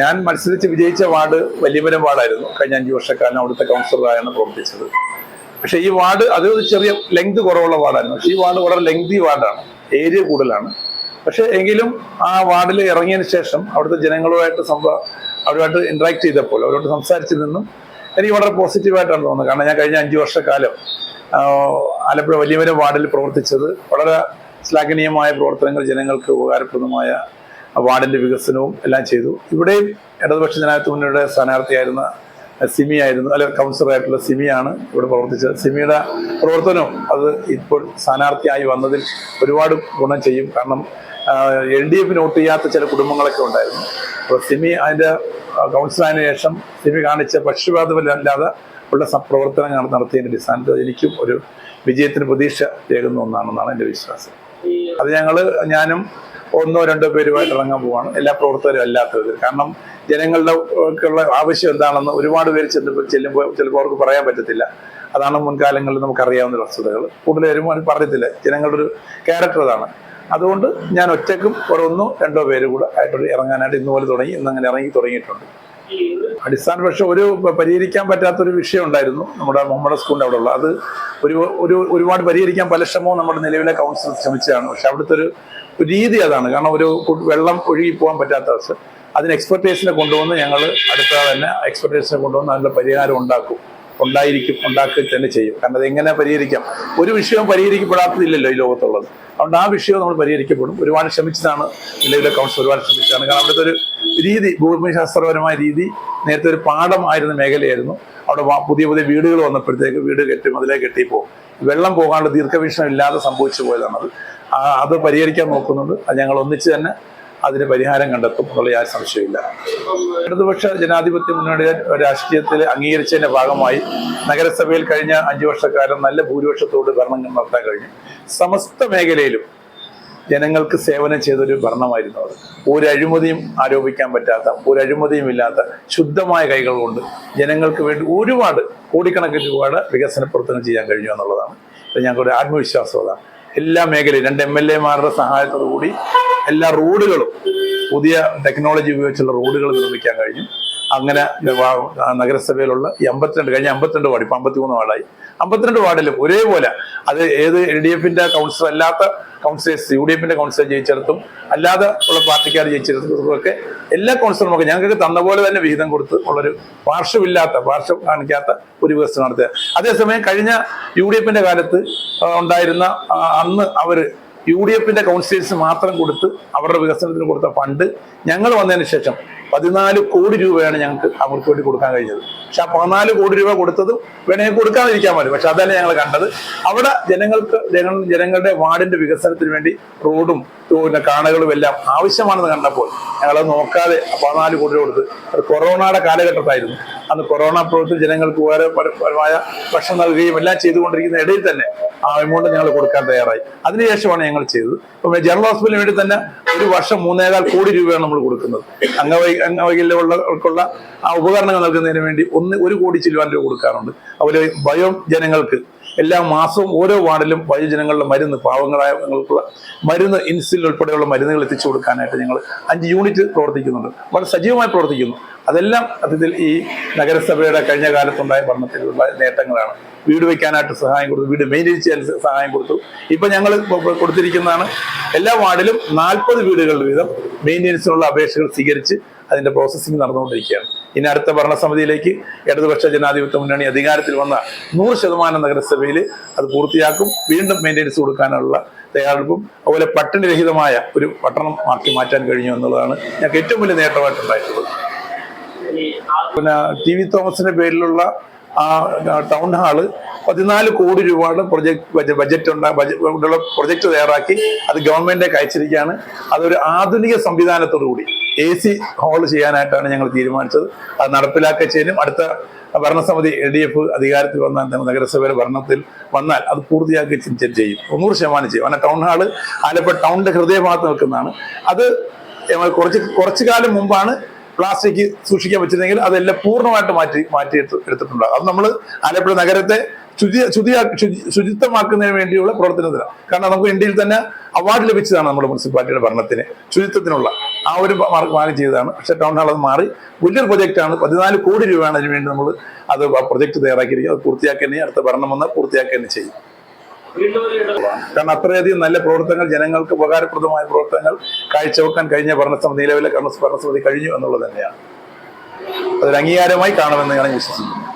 ഞാൻ മത്സരിച്ച് വിജയിച്ച വാർഡ് വലിയപുരം വാർഡായിരുന്നു. കഴിഞ്ഞ അഞ്ച് വർഷക്കാലം അവിടുത്തെ കൗൺസിലറായാണ് പ്രവർത്തിച്ചത്. പക്ഷേ ഈ വാർഡ് അത് ചെറിയ ലെങ്ത് കുറവുള്ള വാർഡായിരുന്നു. പക്ഷേ ഈ വാർഡ് വളരെ ലെങ്തി വാർഡാണ്. ഏരിയ കൂടുതലാണ്. പക്ഷേ എങ്കിലും ആ വാർഡിൽ ഇറങ്ങിയതിന് ശേഷം അവിടുത്തെ ജനങ്ങളുമായിട്ട് സംഭവം അവരുമായിട്ട് ഇൻട്രാക്ട് ചെയ്തപ്പോൾ അവരോട് സംസാരിച്ചു നിന്നും എനിക്ക് വളരെ പോസിറ്റീവായിട്ടാണ് തോന്നുന്നത്. കാരണം ഞാൻ കഴിഞ്ഞ അഞ്ച് വർഷക്കാലം ആലപ്പുഴ വലിയവരം വാർഡിൽ പ്രവർത്തിച്ചത്. വളരെ ശ്ലാഘനീയമായ പ്രവർത്തനങ്ങൾ ജനങ്ങൾക്ക് ഉപകാരപ്രദമായ വാർഡിന്റെ വികസനവും എല്ലാം ചെയ്തു. ഇവിടെയും ഇടതുപക്ഷ ജനാധിപത്യ മുന്നണിയുടെ സ്ഥാനാർത്ഥിയായിരുന്ന സിമി ആയിരുന്നു അല്ലെ കൗൺസിലറായിട്ടുള്ള സിമിയാണ് ഇവിടെ പ്രവർത്തിച്ചത്. സിമിയുടെ പ്രവർത്തനവും അത് ഇപ്പോൾ സ്ഥാനാർത്ഥിയായി വന്നതിൽ ഒരുപാട് ഗുണം ചെയ്യും. കാരണം എൽ ഡി എഫിന് വോട്ട് ചെയ്യാത്ത ചില കുടുംബങ്ങളൊക്കെ ഉണ്ടായിരുന്നു. അപ്പോൾ സിമി അതിന്റെ കൗൺസിലായതിനു ശേഷം സിമി കാണിച്ച പക്ഷപാതമില്ലാതെ ഉള്ള പ്രവർത്തനങ്ങൾ നടത്തിയതിന്റെ അടിസ്ഥാനത്തിൽ എനിക്കും ഒരു വിജയത്തിന് പ്രതീക്ഷ ഏകുന്ന ഒന്നാണെന്നാണ് എന്റെ വിശ്വാസം. അത് ഞങ്ങൾ ഞാനും ഒന്നോ രണ്ടോ പേരുമായിട്ട് ഇറങ്ങാൻ പോവാണ്. എല്ലാ പ്രവർത്തകരും അല്ലാത്തവർ കാരണം ജനങ്ങളുടെ ഒക്കെയുള്ള ആവശ്യം എന്താണെന്ന് ഒരുപാട് പേര് ചെന്ന് ചെല്ലുമ്പോൾ ചിലപ്പോൾ അവർക്ക് പറയാൻ പറ്റത്തില്ല. അതാണ് മുൻകാലങ്ങളിൽ നമുക്ക് അറിയാവുന്ന വസ്തുതകൾ. കൂടുതൽ വരുമ്പോൾ പറയത്തില്ല ജനങ്ങളുടെ ഒരു ക്യാരക്ടർ അതാണ്. അതുകൊണ്ട് ഞാൻ ഒറ്റക്കും ഒരൊന്നോ രണ്ടോ പേര് കൂടെ ആയിട്ട് ഇറങ്ങാനായിട്ട് ഇന്നുപോലെ തുടങ്ങി. ഇന്നങ്ങനെ ഇറങ്ങി തുടങ്ങിയിട്ടുണ്ട്. അടിസ്ഥാന പക്ഷെ ഒരു പരിഹരിക്കാൻ പറ്റാത്ത ഒരു വിഷയം ഉണ്ടായിരുന്നു നമ്മുടെ മുഹമ്മദ് സ്കൂളിന്റെ അവിടെ ഉള്ളത് അത് ഒരു ഒരു ഒരുപാട് പരിഹരിക്കാൻ പല ശ്രമവും നമ്മുടെ നിലവിലെ കൗൺസിൽ ശ്രമിച്ചതാണ്. പക്ഷെ അവിടുത്തെ ഒരു ഒരു രീതി അതാണ്. കാരണം ഒരു വെള്ളം ഒഴുകി പോകാൻ പറ്റാത്ത അവസ്ഥ. അതിന് എക്സ്പെർട്ടേഴ്സിനെ കൊണ്ടുവന്ന് ഞങ്ങൾ അടുത്ത തന്നെ എക്സ്പെർട്ടേഴ്സിനെ കൊണ്ടുവന്ന് നല്ല പരിഹാരം ഉണ്ടാക്കും. ഉണ്ടായിരിക്കും ഉണ്ടാക്കുക തന്നെ ചെയ്യും. കാരണം അത് എങ്ങനെ പരിഹരിക്കാം? ഒരു വിഷയവും പരിഹരിക്കപ്പെടാത്തതില്ലല്ലോ ഈ ലോകത്തുള്ളത്. അതുകൊണ്ട് ആ വിഷയം നമ്മൾ പരിഹരിക്കപ്പെടും. ഒരുപാട് ശ്രമിച്ചതാണ്. നിലവിലെ കൗൺസിൽ ഒരുപാട് ശ്രമിച്ചതാണ്. കാരണം അവിടുത്തെ ഒരു രീതി ഭൂമിശാസ്ത്രപരമായ രീതി നേരത്തെ ഒരു പാഠമായിരുന്ന മേഖലയായിരുന്നു. അവിടെ പുതിയ പുതിയ വീടുകൾ വന്നപ്പോഴത്തേക്ക് വീട് കെട്ടി അതിലേക്ക് കെട്ടിപ്പോ. വെള്ളം പോകാണ്ട് ദീർഘവീക്ഷണം ഇല്ലാതെ സംഭവിച്ചു പോയതാണത്. അത് പരിഹരിക്കാൻ നോക്കുന്നുണ്ട്. അത് ഞങ്ങൾ ഒന്നിച്ച് തന്നെ അതിന് പരിഹാരം കണ്ടെത്തും എന്നുള്ള യാതൊരു സംശയമില്ല ഇടതുപക്ഷ ജനാധിപത്യ മുന്നണിയുടെ രാഷ്ട്രീയത്തിൽ അംഗീകരിച്ചതിന്റെ ഭാഗമായി നഗരസഭയിൽ കഴിഞ്ഞ അഞ്ചു വർഷക്കാലം നല്ല ഭൂരിപക്ഷത്തോട് ഭരണം നടത്താൻ കഴിഞ്ഞു. സമസ്ത മേഖലയിലും ജനങ്ങൾക്ക് സേവനം ചെയ്തൊരു ഭരണമായിരുന്നു അത്. ഒരു അഴിമതിയും ആരോപിക്കാൻ പറ്റാത്ത ഒരു അഴിമതിയും ഇല്ലാത്ത ശുദ്ധമായ കൈകൾ കൊണ്ട് ജനങ്ങൾക്ക് വേണ്ടി ഒരുപാട് കോടിക്കണക്കിന് രൂപയുടെ വികസന പ്രവർത്തനം ചെയ്യാൻ കഴിഞ്ഞു എന്നുള്ളതാണ്. ഞങ്ങളുടെ ആത്മവിശ്വാസം അതാണ്. എല്ലാ മേഖലയും രണ്ട് എം എൽ എമാരുടെ സഹായത്തോടു കൂടി എല്ലാ റോഡുകളും പുതിയ ടെക്നോളജി ഉപയോഗിച്ചുള്ള റോഡുകൾ നിർമ്മിക്കാൻ കഴിഞ്ഞു. അങ്ങനെ നഗരസഭയിലുള്ള ഈ അമ്പത്തിരണ്ട് കഴിഞ്ഞ അമ്പത്തിരണ്ട് വാർഡ് ഇപ്പൊ അമ്പത്തിമൂന്ന് വാർഡായി. അമ്പത്തിരണ്ട് വാർഡിലും ഒരേപോലെ അത് ഏത് എൽ ഡി എഫിന്റെ കൗൺസിലർ അല്ലാത്ത കൗൺസിലേഴ്സ് യു ഡി എഫിന്റെ കൗൺസിലർ ജയിച്ചിടത്തും അല്ലാതെ ഉള്ള പാർട്ടിക്കാർ ജയിച്ചിടത്തും ഒക്കെ എല്ലാ കൗൺസിലർമാർക്കും ഞങ്ങൾക്ക് തന്ന പോലെ തന്നെ വിഹിതം കൊടുത്ത് ഉള്ളൊരു പാർശ്വമില്ലാത്ത പാർശ്വം കാണിക്കാത്ത ഒരു വികസനം നടത്തുക. അതേസമയം കഴിഞ്ഞ യു ഡി എഫിന്റെ കാലത്ത് ഉണ്ടായിരുന്ന അന്ന് അവർ യു ഡി എഫിന്റെ കൗൺസിലേഴ്സ് മാത്രം കൊടുത്ത് അവരുടെ വികസനത്തിന് കൊടുത്ത ഫണ്ട് ഞങ്ങൾ വന്നതിന് ശേഷം പതിനാല് കോടി രൂപയാണ് ഞങ്ങൾക്ക് അവർക്ക് വേണ്ടി കൊടുക്കാൻ കഴിഞ്ഞത്. പക്ഷെ ആ പതിനാല് കോടി രൂപ കൊടുത്തത് വേണമെങ്കിൽ കൊടുക്കാതിരിക്കാൻ മതി. പക്ഷെ അതല്ല ഞങ്ങൾ കണ്ടത്. അവിടെ ജനങ്ങൾക്ക് ജനങ്ങളുടെ വാർഡിന്റെ വികസനത്തിന് വേണ്ടി റോഡും പിന്നെ കാണകളും എല്ലാം ആവശ്യമാണെന്ന് കണ്ടപ്പോൾ ഞങ്ങളത് നോക്കാതെ പതിനാല് കോടി രൂപ കൊടുത്ത് അത് കൊറോണയുടെ കാലഘട്ടത്തായിരുന്നു. അന്ന് കൊറോണ പ്രവർത്തി ജനങ്ങൾക്ക് ഉപകാരപരമായ ഭക്ഷണം നൽകുകയും എല്ലാം ചെയ്തുകൊണ്ടിരിക്കുന്ന ഇടയിൽ തന്നെ ആ എമൗണ്ട് ഞങ്ങൾ കൊടുക്കാൻ തയ്യാറായി. അതിനുശേഷമാണ് ഞങ്ങൾ ചെയ്തത്. ഇപ്പം ജനറൽ ഹോസ്പിറ്റലിന് വേണ്ടി തന്നെ ഒരു വർഷം മൂന്നേകാൽ കോടി രൂപയാണ് നമ്മൾ കൊടുക്കുന്നത്. അംഗവൈ അംഗവൈകല്യമുള്ളവർക്കുള്ള ആ ഉപകരണങ്ങൾ നൽകുന്നതിന് വേണ്ടി ഒന്ന് ഒരു കോടി ചില്ലുവാൻ രൂപ കൊടുക്കാറുണ്ട്. അതുപോലെ വയോ ജനങ്ങൾക്ക് എല്ലാ മാസവും ഓരോ വാർഡിലും വയോജനങ്ങളുടെ മരുന്ന് പാവങ്ങളായ മരുന്ന് ഇൻസുലിൻ ഉൾപ്പെടെയുള്ള മരുന്നുകൾ എത്തിച്ചു കൊടുക്കാനായിട്ട് ഞങ്ങൾ അഞ്ച് യൂണിറ്റ് പ്രവർത്തിക്കുന്നുണ്ട്. വളരെ സജീവമായി പ്രവർത്തിക്കുന്നു. അതെല്ലാം അതിൽ ഈ നഗരസഭയുടെ കഴിഞ്ഞ കാലത്തുണ്ടായ ഭരണത്തിലുള്ള നേട്ടങ്ങളാണ്. വീട് വയ്ക്കാനായിട്ട് സഹായം കൊടുത്തു വീട് മെയിന്റെയിൻ ചെയ്യാൻ സഹായം കൊടുത്തു. ഇപ്പം ഞങ്ങൾ കൊടുത്തിരിക്കുന്നതാണ് എല്ലാ വാർഡിലും നാൽപ്പത് വീടുകളുടെ വീതം മെയിന്റെനൻസിനുള്ള അപേക്ഷകൾ സ്വീകരിച്ച് അതിന്റെ പ്രോസസ്സിംഗ് നടന്നുകൊണ്ടിരിക്കുകയാണ്. ഇനി അടുത്ത ഭരണസമിതിയിലേക്ക് ഇടതുപക്ഷ ജനാധിപത്യ മുന്നണി അധികാരത്തിൽ വന്ന നൂറ് ശതമാനം നഗരസഭയിൽ അത് പൂർത്തിയാക്കും. വീണ്ടും മെയിന്റെനൻസ് കൊടുക്കാനുള്ള തയ്യാറെടുപ്പും അതുപോലെ പട്ടിണിരഹിതമായ ഒരു പട്ടണം ആക്കി മാറ്റാൻ കഴിഞ്ഞു എന്നുള്ളതാണ് ഞങ്ങൾക്ക് ഏറ്റവും വലിയ നേട്ടമായിട്ടുണ്ടായിട്ടുള്ളത്. പിന്നെ ടി വി തോമസിന്റെ പേരിലുള്ള ആ ടൗൺ ഹാൾ പതിനാല് കോടി രൂപയുടെ പ്രൊജക്ട് ബജറ്റ് ഉണ്ട് ബജറ്റ് പ്രൊജക്ട് തയ്യാറാക്കി അത് ഗവൺമെന്റിലേക്ക് അയച്ചിരിക്കുകയാണ്. അതൊരു ആധുനിക സംവിധാനത്തോടുകൂടി എ സി ഹോൾ ചെയ്യാനായിട്ടാണ് ഞങ്ങൾ തീരുമാനിച്ചത്. അത് നടപ്പിലാക്കുക ചെയ്യാനും അടുത്ത ഭരണസമിതി എൽ ഡി എഫ് അധികാരത്തിൽ വന്നാൽ നഗരസഭയുടെ ഭരണത്തിൽ വന്നാൽ അത് പൂർത്തിയാക്കി ചെയ്യും. തൊണ്ണൂറ് ശതമാനം ചെയ്യും. കാരണം ടൗൺ ഹാൾ ആലപ്പുഴ ടൗണിന്റെ ഹൃദയഭാഗത്ത് നിൽക്കുന്നതാണ്. അത് കുറച്ച് കുറച്ചു കാലം മുമ്പാണ് പ്ലാസ്റ്റിക് സൂക്ഷിക്കാൻ പറ്റുന്നെങ്കിൽ അതെല്ലാം പൂർണമായിട്ട് മാറ്റി മാറ്റി എടുത്ത് എടുത്തിട്ടുണ്ട് അത് നമ്മൾ ആലപ്പുഴ നഗരത്തെ ശുചി ശുചി ശുചിത്വമാക്കുന്നതിന് വേണ്ടിയുള്ള പ്രവർത്തനത്തിലാണ്. കാരണം നമുക്ക് ഇന്ത്യയിൽ തന്നെ അവാർഡ് ലഭിച്ചതാണ് നമ്മുടെ മുനിസിപ്പാലിറ്റിയുടെ ഭരണത്തിന്. ശുചിത്വത്തിനുള്ള ആ ഒരു മാറി ചെയ്തതാണ്. പക്ഷെ ടൗൺ ഹാൾ അത് മാറി. വലിയൊരു പ്രൊജക്റ്റാണ് പതിനാല് കോടി രൂപയാണ് അതിനുവേണ്ടി നമ്മൾ അത് പ്രൊജക്ട് തയ്യാറാക്കിയിരിക്കുക അത് പൂർത്തിയാക്കി തന്നെ അടുത്ത ഭരണം വന്നാൽ പൂർത്തിയാക്കി തന്നെ ചെയ്യും. കാരണം അത്രയധികം നല്ല പ്രവർത്തനങ്ങൾ ജനങ്ങൾക്ക് ഉപകാരപ്രദമായ പ്രവർത്തനങ്ങൾ കാഴ്ചവെക്കാൻ കഴിഞ്ഞ ഭരണസമിതി നിലവിലെ ഭരണ- ഭരണസമിതി കഴിഞ്ഞു എന്നുള്ളത് തന്നെയാണ്. അതൊരു അംഗീകാരമായി കാണുമെന്ന് ഞാൻ വിശ്വസിക്കുന്നു.